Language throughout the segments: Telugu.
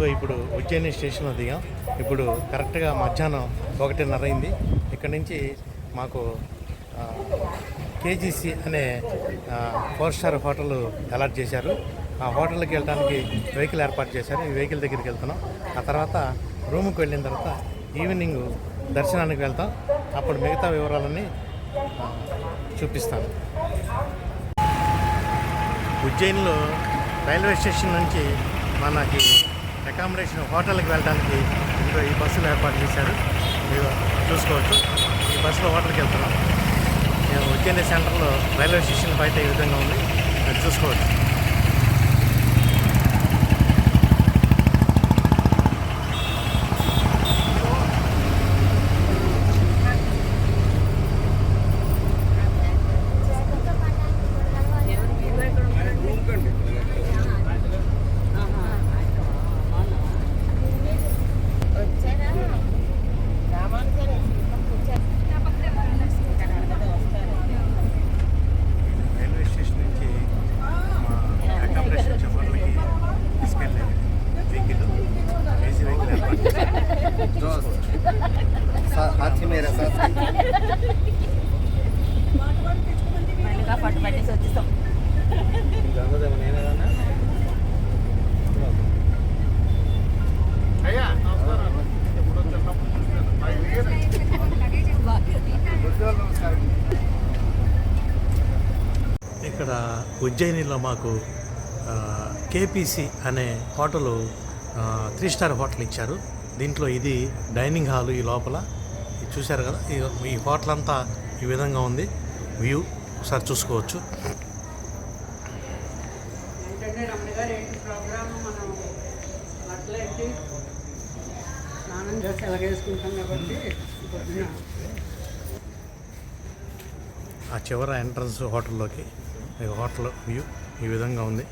ఇదిగో ఇప్పుడు ఉజ్జయిని స్టేషన్లో దిగాం. ఇప్పుడు కరెక్ట్గా మధ్యాహ్నం ఒకటిన్నర అయింది. ఇక్కడ నుంచి మాకు కేజీసీ అనే ఫోర్ స్టార్ హోటల్ అలాట్ చేశారు. ఆ హోటల్కి వెళ్ళడానికి వెహికల్ ఏర్పాటు చేశారు. ఈ వెహికల్ దగ్గరికి వెళ్తున్నాం. ఆ తర్వాత రూమ్కి వెళ్ళిన తర్వాత ఈవినింగ్ దర్శనానికి వెళ్తాం. అప్పుడు మిగతా వివరాలన్నీ చూపిస్తాను. ఉజ్జయిన్లో రైల్వే స్టేషన్ నుంచి మనకి అకామిడేషన్ హోటల్కి వెళ్ళడానికి ఇదిగో ఈ బస్సులు ఏర్పాటు చేశారు. మీరు చూసుకోవచ్చు. ఈ బస్సులో హోటల్కి వెళ్తున్నాం. మేము ఉజ్జయిని సెంటర్లో రైల్వే స్టేషన్ బయట ఈ విధంగా ఉంది. అది చూసుకోవచ్చు. ఉజ్జయినిలో మాకు కేపీసీ అనే హోటలు త్రీ స్టార్ హోటల్ ఇచ్చారు. దీంట్లో ఇది డైనింగ్ హాల్ ఈ లోపల. ఇది చూశారు కదా? ఈ- హోటల్ అంతా ఈ విధంగా ఉంది. వ్యూ ఒకసారి చూసుకోవచ్చు. స్నానం చేసి ఎలాగేసుకుంటాం కాబట్టి ఆ చివర ఎంట్రన్స్ హోటల్లోకి ఈ హోటల్ వ్యూ ఈ విధంగా ఉంది.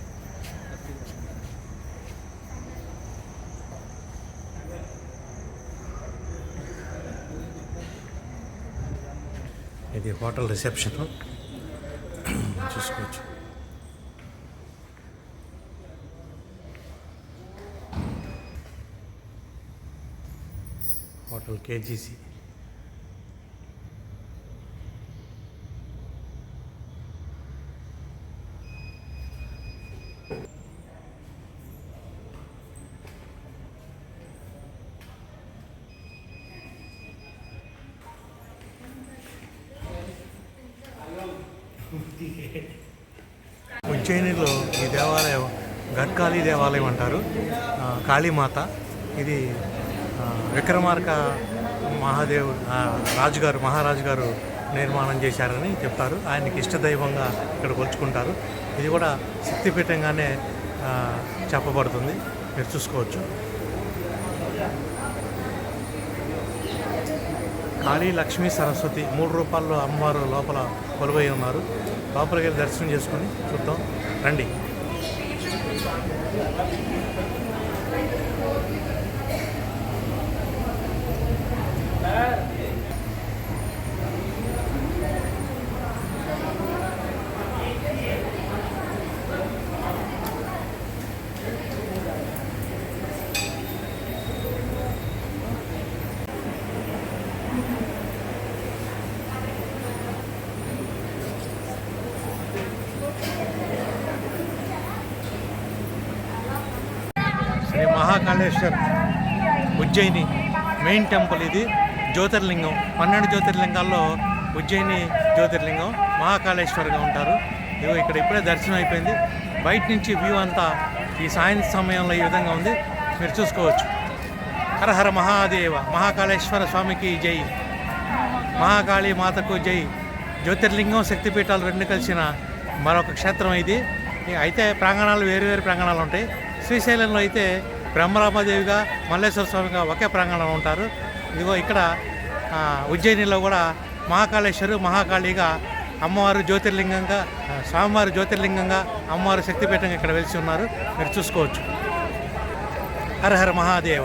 ఇది హోటల్ రిసెప్షన్. చూసుకోవచ్చు. Hotel KGC. ఉజ్జయినిలో ఈ దేవాలయం గట్కాళీ దేవాలయం అంటారు. కాళీమాత. ఇది విక్రమార్క మహాదేవ్ రాజుగారు మహారాజు గారు నిర్మాణం చేశారని చెప్తారు. ఆయనకి ఇష్టదైవంగా ఇక్కడ కొలుచుకుంటారు. ఇది కూడా శక్తిపీఠంగానే చెప్పబడుతుంది. మీరు చూసుకోవచ్చు. కాళీ లక్ష్మీ సరస్వతి మూడు రూపాయల్లో అమ్మవారు లోపల కొలువై ఉన్నారు. లోపలికి వెళ్ళి దర్శనం చేసుకొని చూద్దాం. రండి. శ్రీ మహాకాళేశ్వర్ ఉజ్జయిని మెయిన్ టెంపుల్ ఇది. జ్యోతిర్లింగం. పన్నెండు జ్యోతిర్లింగాల్లో ఉజ్జయిని జ్యోతిర్లింగం మహాకాళేశ్వరిగా ఉంటారు. ఇదిగో ఇక్కడ ఇప్పుడే దర్శనం అయిపోయింది. బయట నుంచి వ్యూ అంతా ఈ సాయంత్రం సమయంలో ఈ విధంగా ఉంది. మీరు చూసుకోవచ్చు. హర హర మహాదేవ మహాకాళేశ్వర స్వామికి జై. మహాకాళీ మాతకు జై. జ్యోతిర్లింగం శక్తిపీఠాలు రెండు కలిసిన మరొక క్షేత్రం ఇది. అయితే ప్రాంగణాలు వేరు వేరు ప్రాంగణాలు ఉంటాయి. శ్రీశైలంలో అయితే బ్రహ్మరామదేవిగా మల్లేశ్వర స్వామిగా ఒకే ప్రాంగణంలో ఉంటారు. ఇదిగో ఇక్కడ ఉజ్జయినిలో కూడా మహాకాళేశ్వరు మహాకాళిగా అమ్మవారు జ్యోతిర్లింగంగా స్వామివారు జ్యోతిర్లింగంగా అమ్మవారు శక్తిపీఠంగా ఇక్కడ వెలిసి ఉన్నారు. మీరు చూసుకోవచ్చు. హర హర మహాదేవ.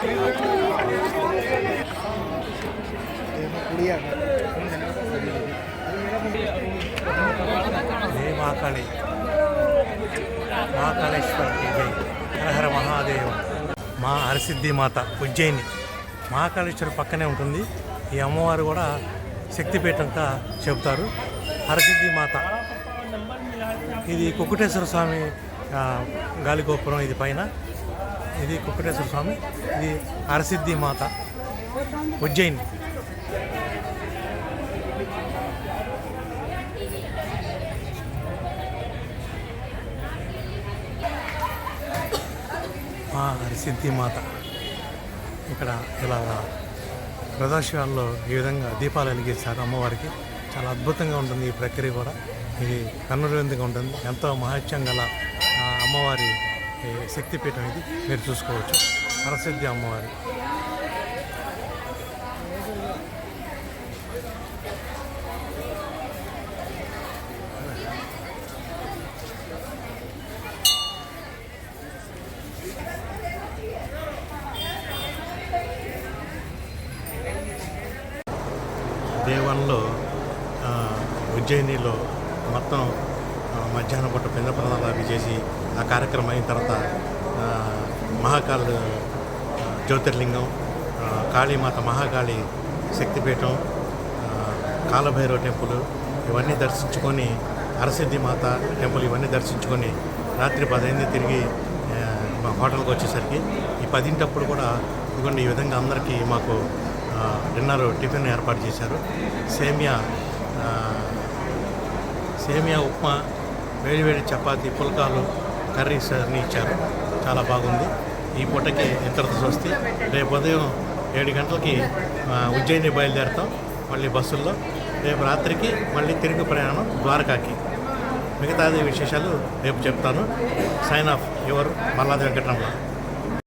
మహాకాళి మహాకాళేశ్వరికి జై. హరహర మహాదేవ. మా హరసిద్ధి మాత ఉజ్జయిని. మహాకాళేశ్వరి పక్కనే ఉంటుంది. ఈ అమ్మవారు కూడా శక్తిపీఠంగా చెబుతారు. హరసిద్ధి మాత. ఇది కుక్కుటేశ్వర స్వామి గాలిగోపురం ఇది పైన. ఇది కుక్కటేశ్వర స్వామి ఇది అరసిద్ధి మాత ఉజ్జయిన్. మా హరిసిద్ధి మాత. ఇక్కడ ఇలా ప్రదర్శనలో ఈ విధంగా దీపాలు వెలిగేశారు అమ్మవారికి. చాలా అద్భుతంగా ఉంటుంది ఈ ప్రక్రియ కూడా. ఇది కన్నురేందుగా ఉంటుంది. ఎంతో మహత్యం గల అమ్మవారి శక్తిపీఠం ఇది? మీరు చూసుకోవచ్చు. నరసిద్ధి అమ్మవారి. దేవన్లో ఆ, ఉజ్జయినిలో మొత్తం మధ్యాహ్నం పూట పిండ ప్రదాలు అవి చేసి ఆ కార్యక్రమం అయిన తర్వాత మహాకాళ జ్యోతిర్లింగం కాళీమాత మహాకాళి శక్తిపీఠం కాలభైరవ టెంపుల్ ఇవన్నీ దర్శించుకొని అరసిద్ధి మాత టెంపుల్ ఇవన్నీ దర్శించుకొని రాత్రి పదైంది తిరిగి మా హోటల్కి వచ్చేసరికి ఈ పదింటప్పుడు కూడా ఇదిగోండి ఈ విధంగా అందరికీ మాకు డిన్నర్ టిఫిన్ ఏర్పాటు చేశారు. సేమియా సేమియా ఉప్మా వేడివేడి చపాతి పుల్కాలు కర్రీస్ అన్నీ ఇచ్చారు. చాలా బాగుంది. ఈ పూటకి ఇతరత స్వస్తి. రేపు ఉదయం ఏడు గంటలకి ఉజ్జయిని బయలుదేరుతాం మళ్ళీ బస్సుల్లో. రేపు రాత్రికి మళ్ళీ తిరిగి ప్రయాణం ద్వారకాకి. మిగతాది విశేషాలు రేపు చెప్తాను. Sign off your Malladi Venkataramana.